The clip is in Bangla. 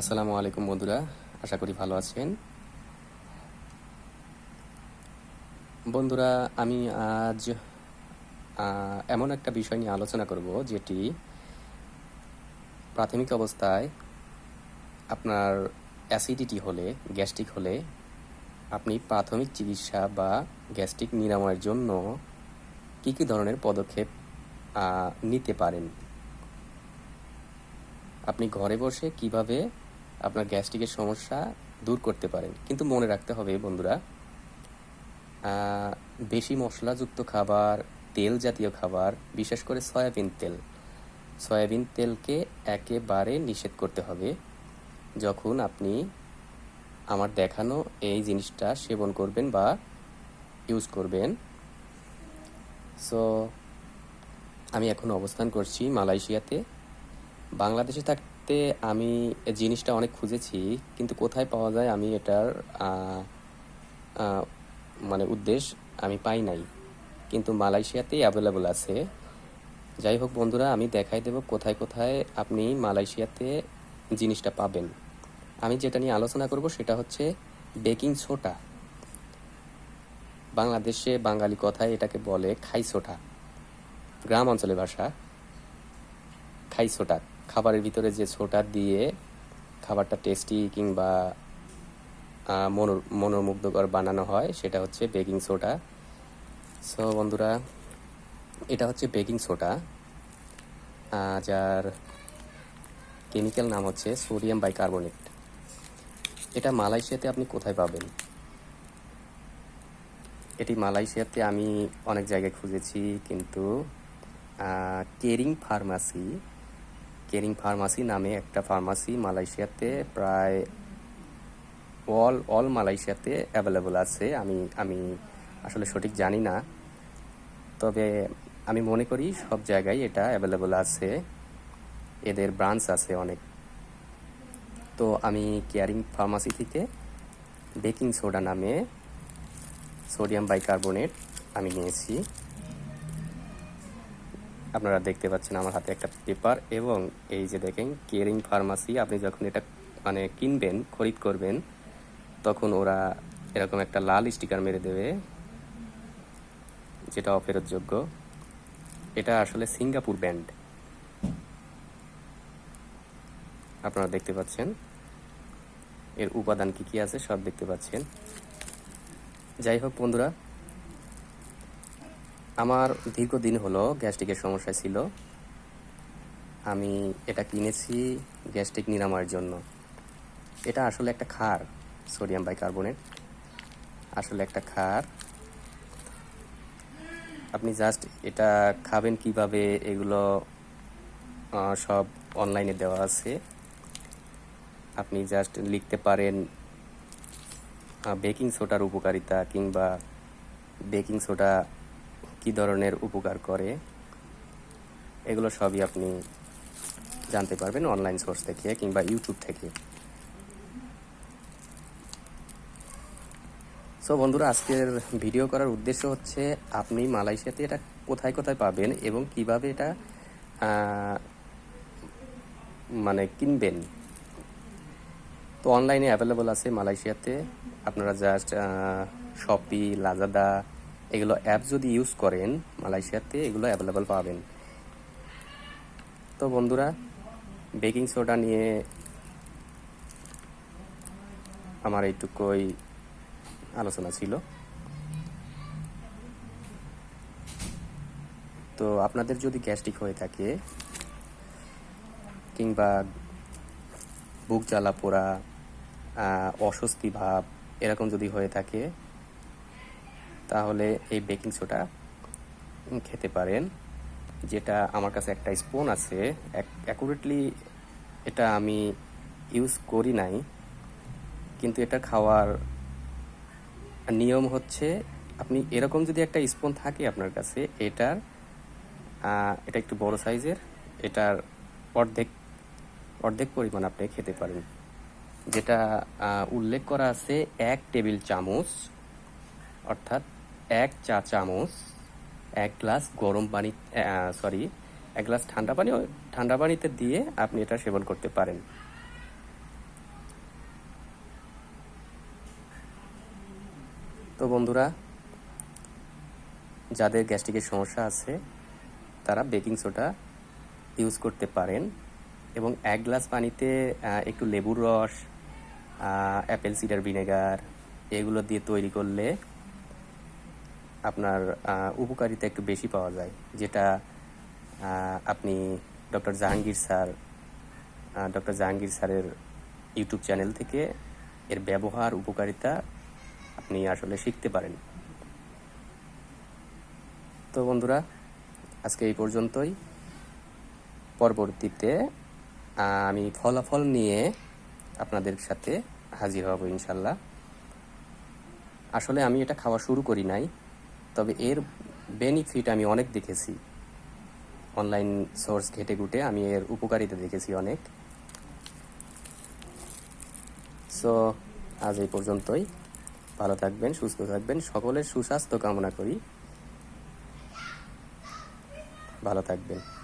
আসসালামু আলাইকুম বন্ধুরা, আশা করি ভালো আছেন। বন্ধুরা, আমি আজ এমন একটা বিষয় নিয়ে আলোচনা করব, যেটি প্রাথমিক অবস্থায় আপনার অ্যাসিডিটি হলে, গ্যাস্ট্রিক হলে, আপনি প্রাথমিক চিকিৎসা বা গ্যাস্ট্রিক নিরাময়ের জন্য কী কী ধরনের পদক্ষেপ নিতে পারেন? আপনি ঘরে বসে কীভাবে আপনার গ্যাস্ট্রিকের সমস্যা দূর করতে পারেন। কিন্তু মনে রাখতে হবে বন্ধুরা বেশি মশলাযুক্ত খাবার, তেল জাতীয় খাবার, বিশেষ করে সয়াবিন তেল, সয়াবিন তেলকে একেবারে নিষেধ করতে হবে যখন আপনি আমার দেখানো এই জিনিসটা সেবন করবেন বা ইউজ করবেন। সো, আমি এখন অবস্থান করছি মালয়েশিয়াতে। বাংলাদেশে থাকতে আমি জিনিসটা অনেক খুঁজেছি, কিন্তু কোথায় পাওয়া যায় আমি এটার মানে উদ্দেশ্য আমি পাই নাই। কিন্তু মালয়েশিয়াতেই অ্যাভেলেবল আছে। যাই হোক বন্ধুরা, আমি দেখাই দেব কোথায় কোথায় আপনি মালয়েশিয়াতে জিনিসটা পাবেন। আমি যেটা নিয়ে আলোচনা করব সেটা হচ্ছে বেকিং সোডা। বাংলাদেশে বাঙালি কথায় এটাকে বলে খাইসোটা গ্রাম অঞ্চলের ভাষা, খাই সোটা খাবারের ভিতরে যে সোটা দিয়ে খাবারটা টেস্টি কিংবা মনোর, মনোমুগ্ধকর বানানো হয়, সেটা হচ্ছে বেকিং সোডা সো বন্ধুরা, এটা হচ্ছে বেকিং সোডা যার কেমিক্যাল নাম হচ্ছে সোডিয়াম বাই বাইকার্বনেট এটা মালয়েশিয়াতে আপনি কোথায় পাবেন? এটি মালয়েশিয়াতে আমি অনেক জায়গায় খুঁজেছি, কিন্তু কেরিং ফার্মাসি কেরিং ফার্মাসি নামে একটা ফার্মাসি মালয়েশিয়াতে প্রায় অল অল মালয়েশিয়াতে অ্যাভেলেবল আছে। আমি আমি আসলে সঠিক জানি না। তবে আমি মনে করি সব জায়গায় এটা অ্যাভেলেবল আছে। এদের ব্রাঞ্চ আছে অনেক। তো আমি কেয়ারিং ফার্মাসি থেকে বেকিং সোডা নামে সোডিয়াম বাইকার্বনেট আমি নিয়েছি। আপনারা দেখতে পাচ্ছেন আমার হাতে একটা পেপার এবং এই যে দেখেন, কেয়ারিং ফার্মাসি, আপনি যখন এটা মানে কিনবেন, খরিদ করবেন, তখন ওরা এরকম একটা লাল স্টিকার মেরে দেবে, যেটা অফেরতযোগ্য। এটা আসলে সিঙ্গাপুর ব্যান্ড। আপনারা দেখতে পাচ্ছেন, এর উপাদান কি কি আছে সব দেখতে পাচ্ছেন। যাই হোক বন্ধুরা আমার দীর্ঘদিন হলো গ্যাস্ট্রিকের সমস্যা ছিল। আমি এটা কিনেছি গ্যাস্ট্রিক নিরাময়ের জন্য। এটা আসলে একটা ক্ষার, সোডিয়াম বাইকার্বনেট। আসলে একটা ক্ষার। আপনি জাস্ট এটা খাবেন কীভাবে, এগুলো সব অনলাইনে দেওয়া আছে। আপনি জাস্ট লিখতে পারেন বেকিং সোডার উপকারিতা কিংবা বেকিং সোডা কী ধরনের উপকার করে, এগুলো সবই আপনি জানতে পারবেন অনলাইন সোর্স থেকে কিংবা ইউটিউব থেকে। সো বন্ধুরা, আজকের ভিডিও করার উদ্দেশ্য হচ্ছে আপনি মালয়েশিয়াতে এটা কোথায় কোথায় পাবেন এবং কীভাবে এটা মানে কিনবেন। তো অনলাইনে অ্যাভেলেবল আছে মালয়েশিয়াতে। আপনারা জাস্ট শপি লাজাদা এগুলো অ্যাপ যদি ইউজ করেন, মালয়েশিয়াতে এগুলো অ্যাভেলেবল পাবেন। তো বন্ধুরা বেকিং সোডা নিয়ে আমার এইটুকুই আলোচনা ছিল। তো আপনাদের যদি গ্যাস্ট্রিক হয়ে থাকে, কিংবা বুক জ্বালা পোড়া অস্বস্তি ভাব, এরকম যদি হয়ে থাকে তাহলে এই বেকিং সোডা খেতে পারেন, যেটা আমার কাছে একটা স্পুন আছে। অ্যাকুরেটলি এটা আমি ইউজ করি নাই, কিন্তু এটা খাওয়ার নিয়ম হচ্ছে আপনি এরকম যদি একটা স্পুন থাকে আপনার কাছে, এটার এটা একটু বড় সাইজের, এটার অর্ধেক অর্ধেক পরিমাণ আপনি খেতে পারেন। যেটা উল্লেখ করা আছে এক টেবিল চামচ, অর্থাৎ এক চা চামচ, এক গ্লাস গরম পানি সরি, এক গ্লাস ঠান্ডা পানি ঠান্ডা পানিতে দিয়ে আপনি এটা সেবন করতে পারেন। তো বন্ধুরা, যাদের গ্যাস্ট্রিকের সমস্যা আছে, তারা বেকিং সোডা ইউজ করতে পারেন এবং এক গ্লাস পানিতে একটু লেবুর রস অ্যাপেল সিডার ভিনেগার, এগুলো দিয়ে তৈরি করলে আপনার উপকারিতা একটু বেশি পাওয়া যায়, যেটা আপনি doctor Jahangir sir doctor Jahangir স্যারের ইউটিউব চ্যানেল থেকে এর ব্যবহার, উপকারিতা আপনি আসলে শিখতে পারেন। তো বন্ধুরা, আজকে এই পর্যন্তই। পরবর্তীতে আমি ফলাফল নিয়ে আপনাদের সাথে হাজির হব ইনশাল্লাহ। আসলে আমি এটা খাওয়া শুরু করি নাই। তবে এর বেনিফিট আমি অনেক দেখেছি। অনলাইন সোর্স ঘেটে ঘুটে আমি এর উপকারিতা দেখেছি অনেক। সো আজ এই পর্যন্তই। ভালো থাকবেন, সুস্থ থাকবেন। সকলের সুস্বাস্থ্য কামনা করি। ভালো থাকবেন।